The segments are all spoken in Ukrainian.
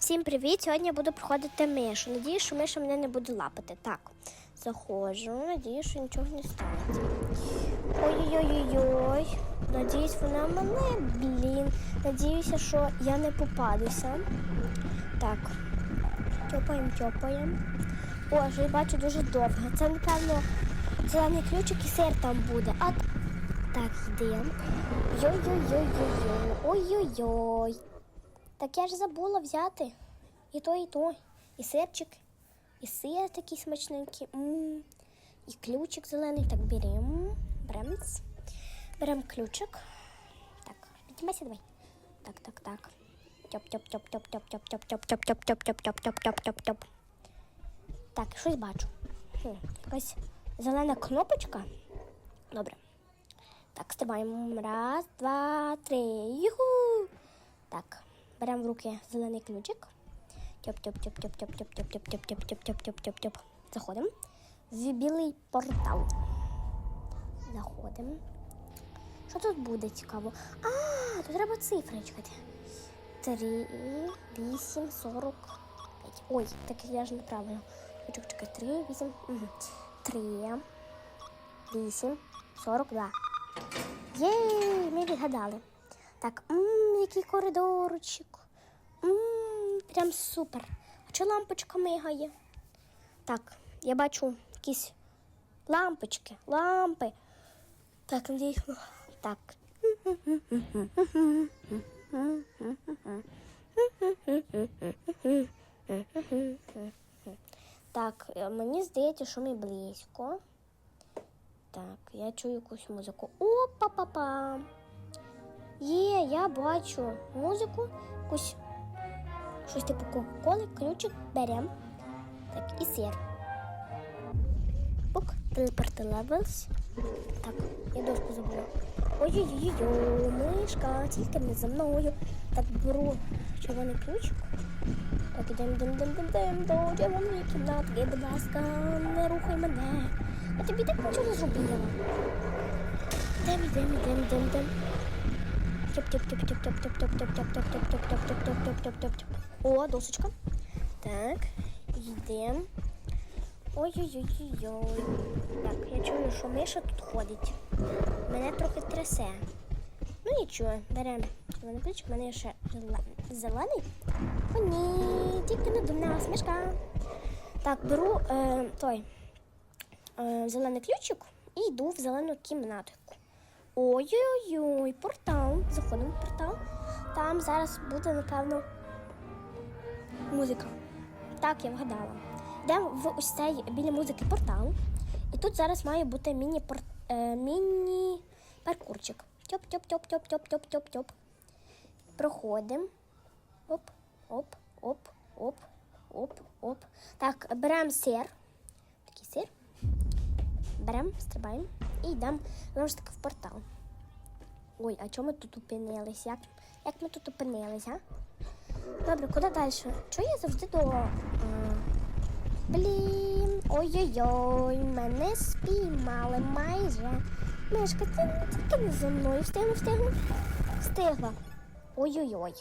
Всім привіт! Сьогодні я буду проходити мишу. Надіюсь, що миша мене не буде лапати. Так, заходжу, надіюсь, що нічого не станеться. Ой-ой-ой-ой. Надіюсь, вона мене, блін. Надіюся, що я не попадуся. Так. Тьопаємо, тьопаємо. О, вже бачу дуже довго. Це, напевно, зелений ключик і сир там буде. А так, йдемо. Йой-йой-йой-йой-йой. Ой-ой-ой. Так я ж забула взяти і то, і то. І сирчик, і сир такий смачненький. м І ключик зелений. Так, беремо. Беремо. Беремо ключик. Так, піднімайся давай. Так, так, так. тьоп тьоп тьоп тьоп тьоп тьоп тьоп тьоп тьоп тьоп тьоп тьоп тьоп тьоп тьоп тьоп тьоп Так, щось бачу. Хм, якась зелена кнопочка. Добре. Так, стрибаємо. Раз, два, три. Юху! Так, беремо в руки зелений ключик. Тьоп-тьоп-тьоп-тьоп-тьоп-тьоп-тьоп-тьоп-тьоп-тьоп-тьоп-тьоп-тьоп-тьоп-тьоп-тьоп-тьоп. Заходимо. В портал. Заходимо. Що тут буде цікаво? А, тут треба цифри чекати. Три, вісім, сорок п'ять. Ой, так я ж неправильно. Чекай, чекай, три, вісім. Угу. Три, вісім, сорок два. Єй, ми відгадали. Так, мм, який коридорчик. Мм, прям супер. А чи лампочка мигає? Так, я бачу якісь лампочки, лампи. Так, надіюсь, так. Так, е, мені здається, що ми близько. Так, я чую якусь музику. Опа-па-па. Є, я бачу музику, якусь щось типу Кока-Коли, ключик берем. Так, і сир. Бук, телепорти левелс. Так, я дошку забула. Ой-ой-ой, мишка, тільки не за мною. Так, беру червоний ключик. Так, ідемо, йдемо, йдемо, йдемо, йдемо до червоної кімнатки. Будь ласка, не рухай мене. Я тобі так нічого зробила. Йдемо, йдемо, йдемо, йдемо, йдемо. О, досочка. Так, йдемо. Ой-ой-ой-ой. Так, я чую, що Миша тут ходить. Мене трохи трясе. Ну нічого, беремо червоний ключик, в мене ще зелений. О, ні, тільки не до нас, мішка. Так, беру е, той е, зелений ключик і йду в зелену кімнату. Ой-ой-ой, портал. Заходимо в портал. Там зараз буде, напевно, музика. Так, я вгадала. Йдемо в ось цей біля музики портал. І тут зараз має бути міні-пор... е, міні-паркурчик. Тьоп-тьоп-тьоп-тьоп-тьоп-тьоп-тьоп. Проходимо. Оп, оп, оп, оп, оп, оп. Так, беремо сир. Беремо, стрибаємо і йдемо знову ж таки в портал. Ой, а чому ми тут опинились? Як, як ми тут опинились, а? Добре, куди далі? Чого я завжди до. Блін, ой-ой-ой, мене спіймали майже. Мишка, ти тільки не за мною. Встигну, встигну. Встигла. Ой-ой-ой.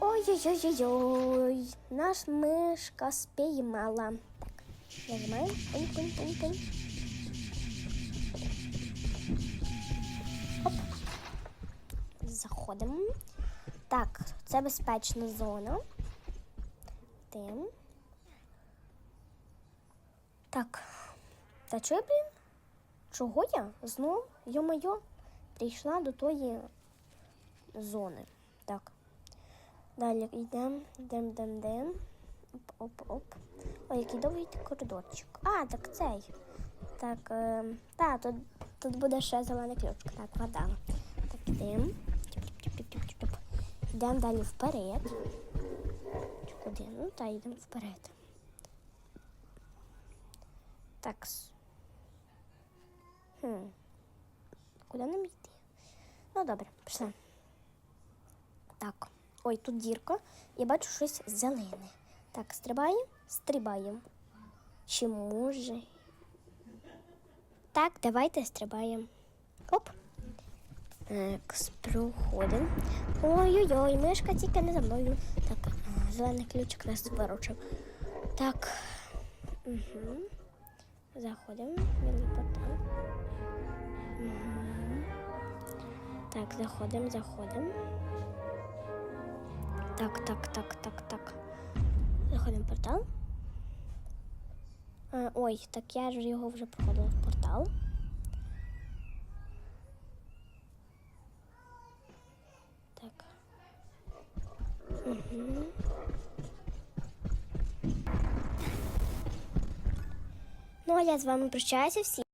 Ой-ой-ой-ой-ой. Наш мишка спіймала. Нажимаємо. Пинь-пинь-пинь-пинь. Оп. Заходимо. Так, це безпечна зона. Тим. Так. Та чого, блін? Чого я? Знов, йо-моє, прийшла до тої зони. Так. Далі йдемо, йдемо, йдемо, йдемо. Оп-оп-оп. Ой, який довгий коридорчик. А, так цей. Так, е, та, тут, тут буде ще зелений ключик. Так, вгадала. Так, йдемо. Йдемо далі вперед. Куди? Ну, та йдемо вперед. Так. Хм. Куди нам йти? Ну, добре, пішли. Так. Ой, тут дірка. Я бачу щось зелене. Так, стрибаємо, стрибаємо. Чи може? Так, давайте стрибаємо. Оп. Так, проходимо. Ой-ой-ой, мишка тільки не за мною. Так, зелений ключик нас виручив. Так. Угу. Заходимо мій портал. Угу. Так, заходимо, заходимо. Так, так, так, так, так. Заходимо в портал. А, ой, так я ж його вже проходила в портал. Так. Угу. Ну, а я з вами прощаюся всім.